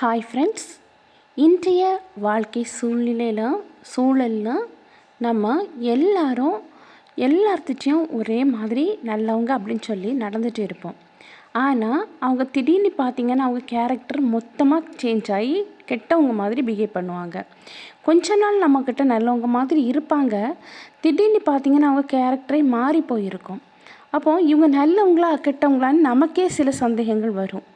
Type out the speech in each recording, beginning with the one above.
Hi friends இன்றைய வாழ்க்கை சூழ்நிலையில் சூழலில் நம்ம எல்லாரும் எல்லார்த்திட்டையும் ஒரே மாதிரி நல்லவங்க அப்படின்னு சொல்லி நடந்துகிட்டு இருப்போம். ஆனால் அவங்க திடீர்னு பார்த்தீங்கன்னா அவங்க கேரக்டர் மொத்தமாக சேஞ்ச் ஆகி கெட்டவங்க மாதிரி பிஹேவ் பண்ணுவாங்க. கொஞ்ச நாள் நம்மக்கிட்ட நல்லவங்க மாதிரி இருப்பாங்க. திடீர்னு பார்த்தீங்கன்னா அவங்க கேரக்டரே மாறி போயிருக்கும். அப்போது இவங்க நல்லவங்களா கெட்டவங்களான்னு நமக்கே சில சந்தேகங்கள் வரும்.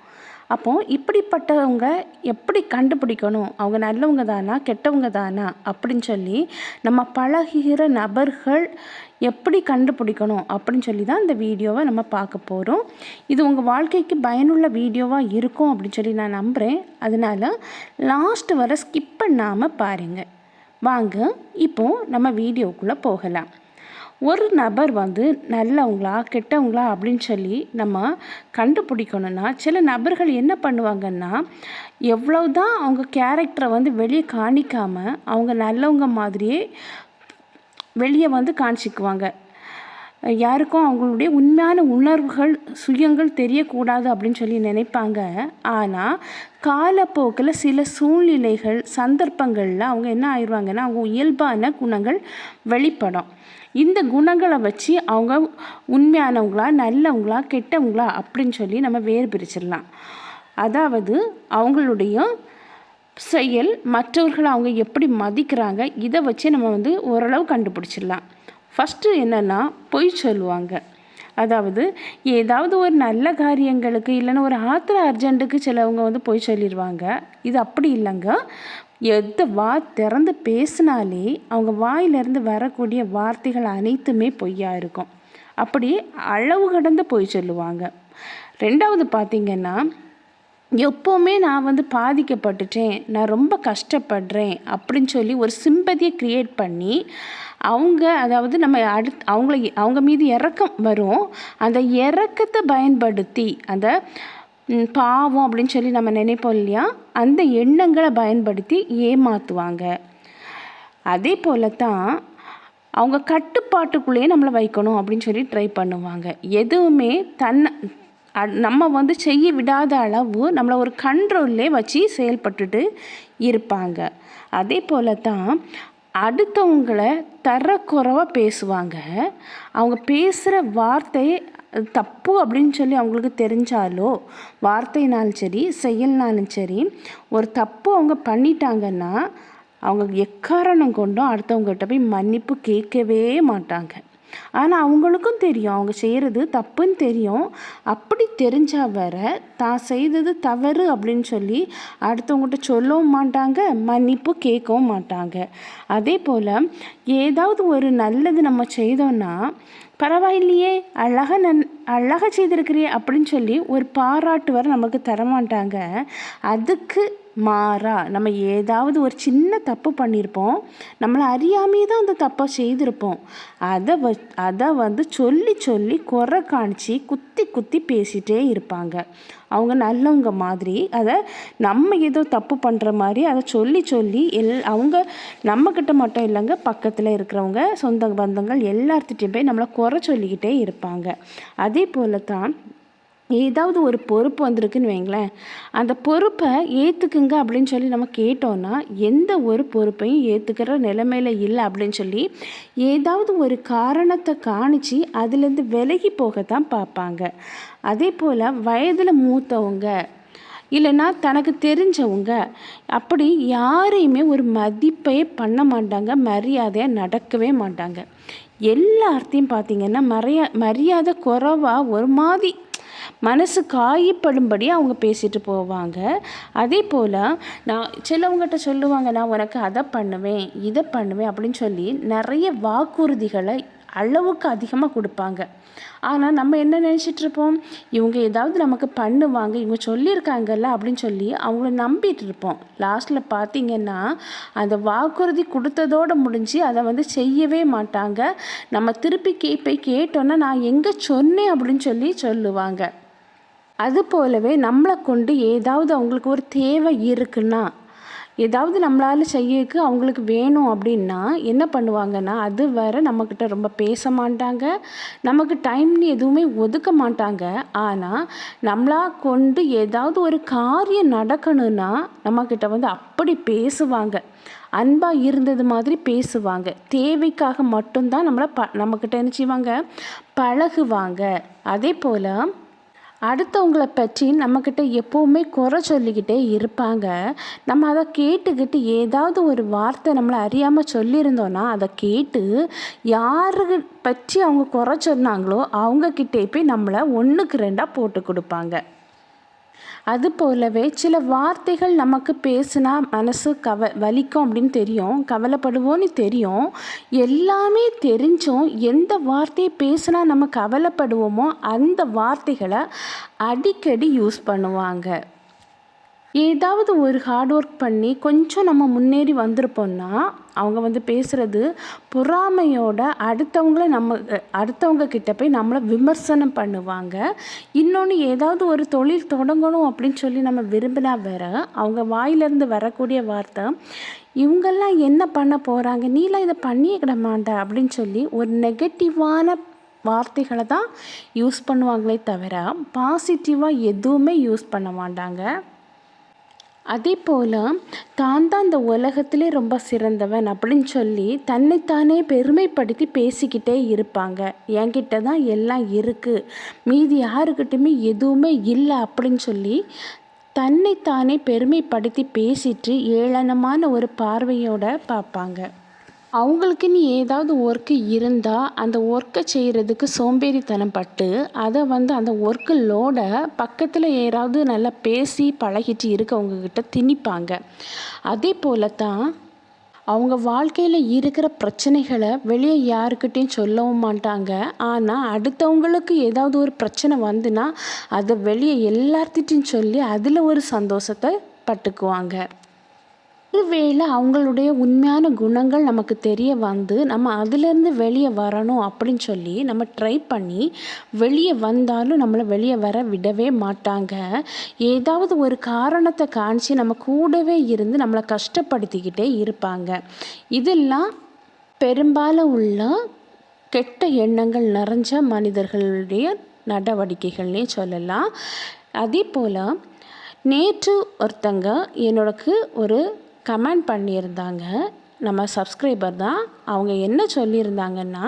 அப்போது இப்படிப்பட்டவங்க எப்படி கண்டுபிடிக்கணும்? அவங்க நல்லவங்க தானா கெட்டவங்க தானா? அப்படின்னு சொல்லி நம்ம பழகுகிற நபர்கள் எப்படி கண்டுபிடிக்கணும்? அப்படின்னு சொல்லி தான் இந்த வீடியோவை நம்ம பார்க்க போகிறோம் இது உங்கள் வாழ்க்கைக்கு பயனுள்ள வீடியோவாக இருக்கும் அப்படின்னு சொல்லி நான் நம்புகிறேன் அதனால் லாஸ்ட் வர ஸ்கிப் பண்ணாமல் பாருங்கள் வாங்க இப்போது நம்ம வீடியோக்குள்ளே போகலாம். ஒரு நபர் வந்து நல்லவங்களா கெட்டவங்களா அப்படின்னு சொல்லி நம்ம கண்டுபிடிக்கணும்னா சில நபர்கள் என்ன பண்ணுவாங்கன்னா எவ்வளவுதான் அவங்க கேரக்டரை வந்து வெளியே காணிக்காமல் அவங்க நல்லவங்க மாதிரியே வெளியே வந்து காமிச்சிக்குவாங்க யாருக்கும் அவங்களுடைய உண்மையான உணர்வுகள் சுயங்கள் தெரியக்கூடாது அப்படின்னு சொல்லி நினைப்பாங்க. ஆனால் காலப்போக்கில் சில சூழ்நிலைகள் சந்தர்ப்பங்களில் அவங்க என்ன ஆயிடுவாங்கன்னா அவங்க இயல்பான குணங்கள் வெளிப்படும். இந்த குணங்களை வச்சு அவங்க உண்மையானவங்களா நல்லவங்களா கெட்டவங்களா அப்படின்னு சொல்லி நம்ம வேறு பிரிச்சிடலாம். அதாவது அவங்களுடைய செயல் மற்றவர்களை அவங்க எப்படி மதிக்கிறாங்க இதை வச்சு நம்ம வந்து ஓரளவு கண்டுபிடிச்சிடலாம். ஃபஸ்ட்டு என்னென்னா பொய் சொல்லுவாங்க. அதாவது ஏதாவது ஒரு நல்ல காரியங்களுக்கு இல்லைன்னா ஒரு ஆத்திர அர்ஜென்ட்டுக்கு சிலவங்க வந்து பொய் சொல்லிடுவாங்க இது அப்படி இல்லைங்க. எந்த வா திறந்து பேசினாலே அவங்க வாயிலிருந்து வரக்கூடிய வார்த்தைகள் அனைத்துமே பொய்யா இருக்கும். அப்படி அளவு கடந்து பொய் சொல்லுவாங்க. ரெண்டாவது பார்த்திங்கன்னா எப்போவுமே நான் வந்து பாதிக்கப்பட்டுட்டேன் நான் ரொம்ப கஷ்டப்படுறேன் அப்படின்னு சொல்லி ஒரு சிம்பதியை க்ரியேட் பண்ணி அவங்க அதாவது நம்ம அடுத் அவங்கள அவங்க மீது இறக்கம் வரும். அந்த இறக்கத்தை பயன்படுத்தி அந்த பாவம் அப்படின்னு சொல்லி நம்ம நினைப்போம் இல்லையா? அந்த எண்ணங்களை பயன்படுத்தி ஏமாற்றுவாங்க அதே போல தான் அவங்க கட்டுப்பாட்டுக்குள்ளேயே நம்மளை வைக்கணும் அப்படின்னு சொல்லி ட்ரை பண்ணுவாங்க. எதுவுமே தன்னை நம்ம வந்து செய்ய விடாத அளவு நம்மளை ஒரு கண்ட்ரோல்லே வச்சு செயல்பட்டுட்டு இருப்பாங்க. அதே போல தான் அடுத்தவங்களை தரக்குறைவாக பேசுவாங்க. அவங்க பேசுகிற வார்த்தை தப்பு அப்படின்னு சொல்லி அவங்களுக்கு தெரிஞ்சாலோ வார்த்தைனாலும் சரி செயல்னாலும் சரி ஒரு தப்பு அவங்க பண்ணிட்டாங்கன்னா அவங்க எக்காரணம் கொண்டும் அடுத்தவங்ககிட்ட போய் மன்னிப்பு கேட்கவே மாட்டாங்க. ஆனால் அவங்களுக்கும் தெரியும். அவங்க செய்கிறது தப்புன்னு தெரியும். அப்படி தெரிஞ்சால் வர தான் செய்தது தவறு அப்படின்னு சொல்லி அடுத்தவங்ககிட்ட சொல்லவும் மாட்டாங்க மன்னிப்பு கேட்கவும் மாட்டாங்க. அதே போல் ஏதாவது ஒரு நல்லது நம்ம செய்தோன்னா பரவாயில்லையே அழகாக நன் அழகாக செய்திருக்கிறியே அப்படின்னு சொல்லி ஒரு பாராட்டு வர நமக்கு தரமாட்டாங்க. அதுக்கு மாறா. நம்ம ஏதாவது ஒரு சின்ன தப்பு பண்ணியிருப்போம் நம்மளை அறியாமையே தான் அந்த தப்பை செய்திருப்போம். அதை வ அதை வந்து சொல்லி சொல்லி குறை காணிச்சு குத்தி குத்தி பேசிகிட்டே இருப்பாங்க. அவங்க நல்லவங்க மாதிரி. அதை நம்ம ஏதோ தப்பு பண்ணுற மாதிரி அதை சொல்லி சொல்லி எல் அவங்க நம்மக்கிட்ட மட்டும் இல்லைங்க பக்கத்தில் இருக்கிறவங்க சொந்த பந்தங்கள் எல்லாத்துட்டையும் போய் நம்மளை குறை சொல்லிக்கிட்டே இருப்பாங்க. அதே போல் தான் ஏதாவது ஒரு பொறுப்பு வந்திருக்குன்னு வைங்களேன். அந்த பொறுப்பை ஏற்றுக்குங்க அப்படின்னு சொல்லி நம்ம கேட்டோன்னா எந்த ஒரு பொறுப்பையும் ஏற்றுக்கிற நிலைமையில் இல்லை அப்படின்னு சொல்லி ஏதாவது ஒரு காரணத்தை காணிச்சு அதுலேருந்து விலகி போக தான் பார்ப்பாங்க. அதே போல் வயதில் மூத்தவங்க இல்லைன்னா தனக்கு தெரிஞ்சவங்க அப்படி யாரையுமே ஒரு மதிப்பே பண்ண மாட்டாங்க மரியாதையாக நடக்கவே மாட்டாங்க. எல்லார்த்தையும் பார்த்திங்கன்னா மரியா மரியாதை குறைவாக ஒரு மாதிரி மனசு காயப்படும்படி அவங்க பேசிட்டு போவாங்க. அதே போல் நான் சிலவங்ககிட்ட சொல்லுவாங்க நான் உனக்கு அதை பண்ணுவேன் இதை பண்ணுவேன் அப்படின்னு சொல்லி நிறைய வாக்குறுதிகளை அளவுக்கு அதிகமாக கொடுப்பாங்க. ஆனால் நம்ம என்ன நினச்சிட்ருப்போம் இவங்க ஏதாவது நமக்கு பண்ணுவாங்க இவங்க சொல்லியிருக்காங்கல்ல அப்படின்னு சொல்லி அவங்கள நம்பிட்டு இருப்போம் லாஸ்ட்டில் பார்த்திங்கன்னா அந்த வாக்குறுதி கொடுத்ததோடு முடிஞ்சு அதை வந்து செய்யவே மாட்டாங்க. நம்ம திருப்பி கே போய் கேட்டோன்னா நான் எங்கே சொன்னேன் அப்படின்னு சொல்லி சொல்லுவாங்க. அது போலவே நம்மளை கொண்டு ஏதாவது அவங்களுக்கு ஒரு தேவை இருக்குன்னா ஏதாவது நம்மளால் செய்யக்கு அவங்களுக்கு வேணும் அப்படின்னா என்ன பண்ணுவாங்கன்னா அது வேற நம்மக்கிட்ட ரொம்ப பேச மாட்டாங்க. நமக்கு டைம்னு எதுவுமே ஒதுக்க மாட்டாங்க. ஆனால் நம்மளா கொண்டு ஏதாவது ஒரு காரியம் நடக்கணும்னா நம்மக்கிட்ட வந்து அப்படி பேசுவாங்க. அன்பாக இருந்தது மாதிரி பேசுவாங்க. தேவைக்காக மட்டும்தான் நம்மளை ப நம்மக்கிட்ட என்ன செய்வாங்க? பழகுவாங்க. அதே போல் அடுத்தவங்களை பற்றி நம்மக்கிட்ட எப்போவுமே குறை சொல்லிக்கிட்டே இருப்பாங்க. நம்ம அதை கேட்டுக்கிட்டு ஏதாவது ஒரு வார்த்தை நம்மளை அறியாமல் சொல்லியிருந்தோன்னா அதை கேட்டு யாரு பற்றி அவங்க குறை சொன்னாங்களோ அவங்கக்கிட்டே போய் நம்மளை ஒன்றுக்கு ரெண்டாக போட்டு கொடுப்பாங்க. அது போலவே சில வார்த்தைகள் நமக்கு பேசுனா மனசு கவ வலிக்கும் அப்படின்னு தெரியும் கவலைப்படுவோன்னு தெரியும். எல்லாமே தெரிஞ்சும் எந்த வார்த்தையை பேசுனா நம்ம கவலைப்படுவோமோ அந்த வார்த்தைகளை அடிக்கடி யூஸ் பண்ணுவாங்க. ஏதாவது ஒரு ஹார்ட் ஒர்க் பண்ணி கொஞ்சம் நம்ம முன்னேறி வந்திருப்போம்னா அவங்க வந்து பேசுகிறது பொறாமையோட அடுத்தவங்கள நம்ம அடுத்தவங்க கிட்ட போய் நம்மளை விமர்சனம் பண்ணுவாங்க. இன்னொன்று ஏதாவது ஒரு தொழில் தொடங்கணும் அப்படின்னு சொல்லி நம்ம விரும்பினா வேற அவங்க வாயிலேருந்து வரக்கூடிய வார்த்தை இவங்கெல்லாம் என்ன பண்ண போகிறாங்க நீலாம் இதை பண்ணியே கிட மாட்ட அப்படின்னு சொல்லி ஒரு நெகட்டிவான வார்த்தைகளை தான் யூஸ் பண்ணுவாங்களே தவிர பாசிட்டிவாக எதுவுமே யூஸ் பண்ண மாட்டாங்க. அதே போல் தான் தான் இந்த உலகத்திலே ரொம்ப சிறந்தவன் அப்படின்னு சொல்லி தன்னைத்தானே பெருமைப்படுத்தி பேசிக்கிட்டே இருப்பாங்க. என்கிட்ட தான் எல்லாம் இருக்குது மீதி யாருக்கிட்டையுமே எதுவுமே இல்லை அப்படின்னு சொல்லி தன்னைத்தானே பெருமைப்படுத்தி பேசிட்டு ஏளனமான ஒரு பார்வையோட பார்ப்பாங்க. அவங்களுக்குன்னு ஏதாவது ஒர்க்கு இருந்தால் அந்த ஒர்க்கை செய்கிறதுக்கு சோம்பேறித்தனம் பட்டு அதை வந்து அந்த ஒர்க்கு லோடை பக்கத்தில் யாராவது நல்லா பேசி பழகிட்டு இருக்கவங்கக்கிட்ட திணிப்பாங்க. அதே போல தான் அவங்க வாழ்க்கையில் இருக்கிற பிரச்சனைகளை வெளியே யாருக்கிட்டேயும் சொல்லவும் மாட்டாங்க. ஆனால் அடுத்தவங்களுக்கு ஏதாவது ஒரு பிரச்சனை வந்துன்னா அதை வெளியே எல்லார்த்திட்டையும் சொல்லி அதில் ஒரு சந்தோஷத்தை பட்டுக்குவாங்க. ஒருவேளை அவங்களுடைய உண்மையான குணங்கள் நமக்கு தெரிய வந்து நம்ம அதுலேருந்து வெளியே வரணும் அப்படின்னு சொல்லி நம்ம ட்ரை பண்ணி வெளியே வந்தாலும் நம்மளை வெளியே வர விடவே மாட்டாங்க. ஏதாவது ஒரு காரணத்தை காணிச்சு நம்ம கூடவே இருந்து நம்மளை கஷ்டப்படுத்திக்கிட்டே இருப்பாங்க. இதெல்லாம் பெரும்பாலும் உள்ள கெட்ட எண்ணங்கள் நிறைஞ்ச மனிதர்களுடைய நடவடிக்கைகள்னே சொல்லலாம். அதே போல் நேற்று ஒருத்தங்க என்னோடக்கு ஒரு கமெண்ட் பண்ணியிருந்தாங்க. நம்ம சப்ஸ்கிரைபர் தான். அவங்க என்ன சொல்லியிருந்தாங்கன்னா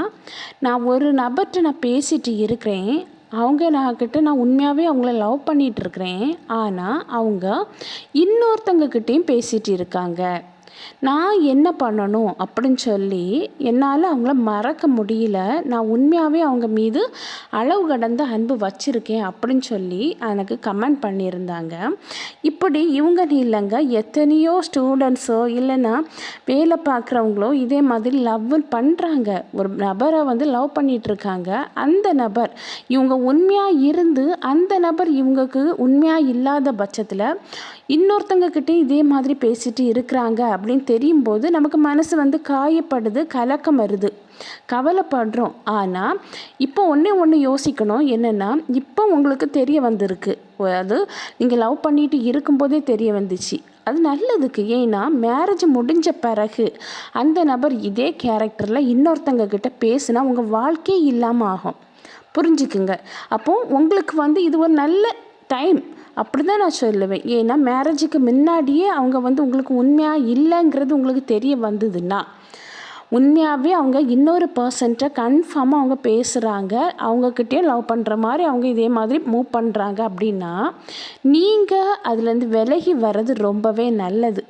நான் ஒரு நபர்கிட்ட நான் பேசிட்டு இருக்கிறேன். அவங்க நான் கிட்ட நான் உண்மையாகவே அவங்கள லவ் பண்ணிகிட்ருக்கிறேன் ஆனால் அவங்க இன்னொருத்தவங்கக்கிட்டேயும் பேசிகிட்டு இருக்காங்க. நான் என்ன பண்ணணும் அப்படின்னு சொல்லி என்னால் அவங்கள மறக்க முடியல. நான் உண்மையாகவே அவங்க மீது அளவு கடந்த அன்பு வச்சுருக்கேன் அப்படின்னு சொல்லி எனக்கு கமெண்ட் பண்ணியிருந்தாங்க. இப்படி இவங்க இல்லைங்க எத்தனையோ ஸ்டூடெண்ட்ஸோ இல்லைன்னா வேலை பார்க்குறவங்களோ இதே மாதிரி லவ் பண்ணுறாங்க ஒரு நபரை வந்து லவ் பண்ணிகிட்ருக்காங்க அந்த நபர் இவங்க உண்மையாக இருந்து அந்த நபர் இவங்களுக்கு உண்மையாக இல்லாத பட்சத்தில் இன்னொருத்தங்க கிட்டே இதே மாதிரி பேசிட்டு இருக்கிறாங்க அப்படின்னு தெரியும் போது நமக்கு மனசு வந்து காயப்படுது கலக்கம் வருது. கவலைப்படுறோம். ஆனால் இப்போ ஒன்றே ஒன்று யோசிக்கணும். என்னென்னா இப்போ உங்களுக்கு தெரிய வந்திருக்கு. அது நீங்கள் லவ் பண்ணிட்டு இருக்கும்போதே தெரிய வந்துச்சு. அது நல்லதுக்கு. ஏன்னா மேரேஜ் முடிஞ்ச பிறகு அந்த நபர் இதே கேரக்டரில் இன்னொருத்தங்க கிட்ட பேசுனா உங்கள் வாழ்க்கையே இல்லாமல் ஆகும். புரிஞ்சுக்குங்க. அப்போது உங்களுக்கு வந்து இது ஒரு நல்ல டைம். அப்படி தான் நான் சொல்லுவேன். ஏன்னா மேரேஜுக்கு முன்னாடியே அவங்க வந்து உங்களுக்கு உண்மையாக இல்லைங்கிறது உங்களுக்கு தெரிய வந்ததுன்னா உண்மையாகவே அவங்க இன்னொரு பர்சன்ட்டை கன்ஃபார்மாக அவங்க பேசுகிறாங்க அவங்கக்கிட்டேயும் லவ் பண்ணுற மாதிரி அவங்க இதே மாதிரி மூவ் பண்ணுறாங்க அப்படின்னா நீங்கள் அதுலேருந்து விலகி வர்றது ரொம்பவே நல்லது.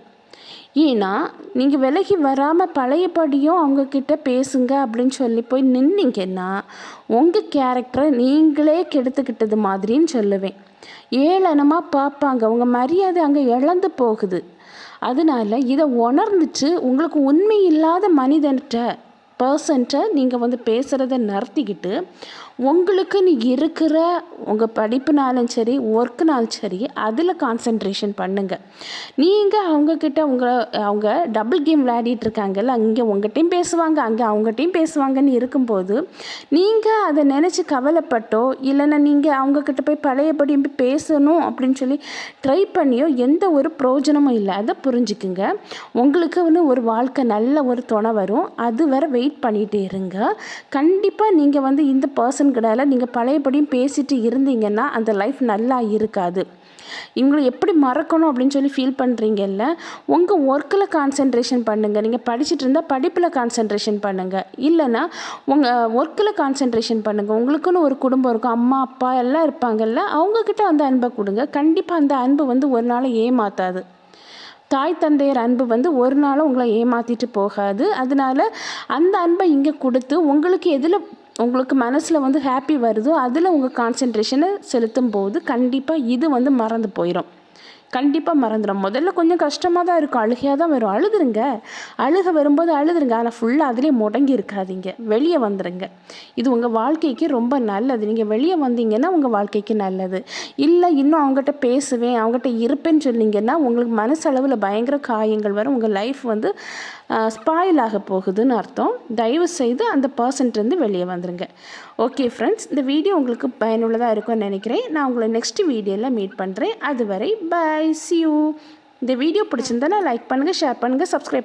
ஏன்னா நீங்கள் விலகி வராமல் பழையபடியும் அவங்கக்கிட்ட பேசுங்க அப்படின்னு சொல்லி போய் நின்னீங்கன்னா உங்கள் கேரக்டரை நீங்களே கெடுத்துக்கிட்டது மாதிரின்னு சொல்லுவேன். ஏளனமாக பார்ப்பாங்க. உங்கள் மரியாதை அங்கே இழந்து போகுது. அதனால இதை உணர்ந்துட்டு உங்களுக்கு உண்மை இல்லாத மனிதன்கிட்ட பர்சன்ட்டை நீங்கள் வந்து பேசுகிறத நிறுத்திக்கிட்டு உங்களுக்குன்னு இருக்கிற உங்கள் படிப்புனாலும் சரி ஒர்க்குனாலும் சரி அதில் கான்சன்ட்ரேஷன் பண்ணுங்கள் நீங்கள் அவங்கக்கிட்ட உங்களை அவங்க டபுள் கேம் விளையாடிட்டு இருக்காங்கல்ல அங்கே உங்கள்கிட்டையும் பேசுவாங்க அங்கே அவங்ககிட்டையும் பேசுவாங்கன்னு இருக்கும்போது நீங்கள் அதை நினச்சி கவலைப்பட்டோ இல்லைன்னா நீங்கள் அவங்கக்கிட்ட போய் பழையபடி பேசணும் அப்படின்னு சொல்லி ட்ரை பண்ணியோ எந்த ஒரு பிரயோஜனமும் இல்லை. அதை புரிஞ்சுக்குங்க. உங்களுக்கு வந்து ஒரு வாழ்க்கை நல்ல ஒரு துணை வரும். அது வர வெயிட் பண்ணிகிட்டே இருங்க. கண்டிப்பாக நீங்கள் வந்து இந்த பர்சன் கிடையாது நீங்கள் பழையபடியும் பேசிட்டு இருந்தீங்கன்னா அந்த லைஃப் நல்லா இருக்காது. இவங்களை எப்படி மறக்கணும் அப்படின்னு சொல்லி ஃபீல் பண்ணுறீங்கல்ல உங்கள் ஒர்க்கில் கான்சென்ட்ரேஷன் பண்ணுங்கள் நீங்கள் படிச்சுட்டு இருந்தால் படிப்பில் கான்சென்ட்ரேஷன் பண்ணுங்கள் இல்லைன்னா உங்கள் ஒர்க்கில் கான்சென்ட்ரேஷன் பண்ணுங்கள் உங்களுக்குன்னு ஒரு குடும்பம் இருக்கும். அம்மா அப்பா எல்லாம் இருப்பாங்கல்ல அவங்கக்கிட்ட அந்த அன்பை கொடுங்க. கண்டிப்பாக அந்த அன்பு வந்து ஒரு நாள் ஏமாத்தாது. தாய் தந்தையர் அன்பு வந்து ஒரு நாளும் உங்களை ஏமாற்றிட்டு போகாது. அதனால அந்த அன்பை இங்கே கொடுத்து உங்களுக்கு எதில் உங்களுக்கு மனசில் வந்து ஹாப்பி வருதோ அதில் உங்கள் கான்சென்ட்ரேஷனை செலுத்தும் போது கண்டிப்பாக இது வந்து மறந்து போயிடும் கண்டிப்பாக மறந்துடும் முதல்ல கொஞ்சம் கஷ்டமாக தான் இருக்கும். அழுகையாக தான் வரும். அழுதுருங்க. அழுக வரும்போது அழுதுருங்க. ஆனால் ஃபுல்லாக அதிலே முடங்கி இருக்காதீங்க. வெளியே வந்துடுங்க இது உங்கள் வாழ்க்கைக்கு ரொம்ப நல்லது. நீங்கள் வெளியே வந்தீங்கன்னா உங்கள் வாழ்க்கைக்கு நல்லது. இல்லை இன்னும் அவங்ககிட்ட பேசுவேன் அவங்ககிட்ட இருப்பேன்னு சொன்னீங்கன்னா உங்களுக்கு மனசளவில் பயங்கர காயங்கள் வரும். உங்கள் லைஃப் வந்து ஸ்பாயில் ஆக போகுதுன்னு அர்த்தம். தயவு செய்து அந்த பர்சன்ட்லேருந்து வெளியே வந்துடுங்க ஓகே ஃப்ரெண்ட்ஸ் இந்த வீடியோ உங்களுக்கு பயனுள்ளதாக இருக்கும்னு நினைக்கிறேன். நான் உங்களை நெக்ஸ்ட் வீடியோவில் மீட் பண்ணுறேன் அதுவரை பை சி யூ இந்த வீடியோ பிடிச்சிருந்தா லைக் பண்ணுங்கள் ஷேர் பண்ணுங்கள் சப்ஸ்கிரைப்